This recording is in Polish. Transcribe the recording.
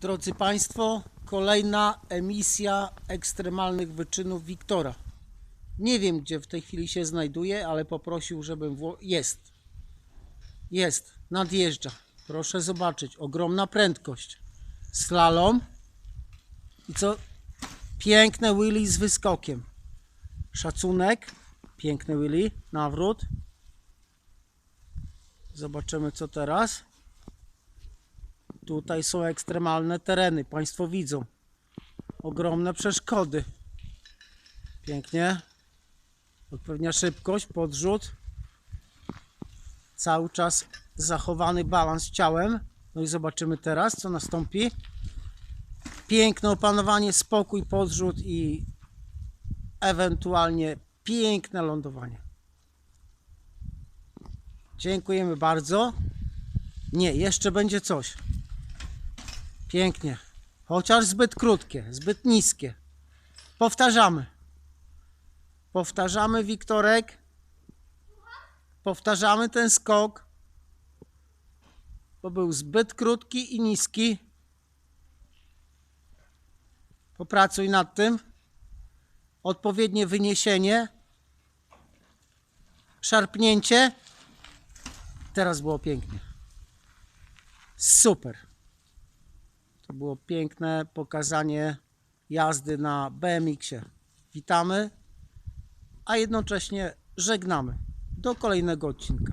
Drodzy Państwo, kolejna emisja ekstremalnych wyczynów Wiktora. Nie wiem, gdzie w tej chwili się znajduje, ale poprosił, żebym. Wło... Jest. Jest. Nadjeżdża. Proszę zobaczyć. Ogromna prędkość. Slalom. I co? Piękne Willy z wyskokiem. Szacunek. Piękny Willy. Nawrót. Zobaczymy, co teraz. Tutaj są ekstremalne tereny, Państwo widzą. Ogromne przeszkody. Pięknie. Odpowiednia szybkość, podrzut. Cały czas zachowany balans ciałem. No i zobaczymy teraz, co nastąpi. Piękne opanowanie, spokój, podrzut i ewentualnie piękne lądowanie. Dziękujemy bardzo. Nie, jeszcze będzie coś. Pięknie. Chociaż zbyt krótkie, zbyt niskie. Powtarzamy. Powtarzamy, Wiktorek. Powtarzamy ten skok. Bo był zbyt krótki i niski. Popracuj nad tym. Odpowiednie wyniesienie. Szarpnięcie. Teraz było pięknie. Super. To było piękne pokazanie jazdy na BMX-ie. Witamy, a jednocześnie żegnamy. Do kolejnego odcinka.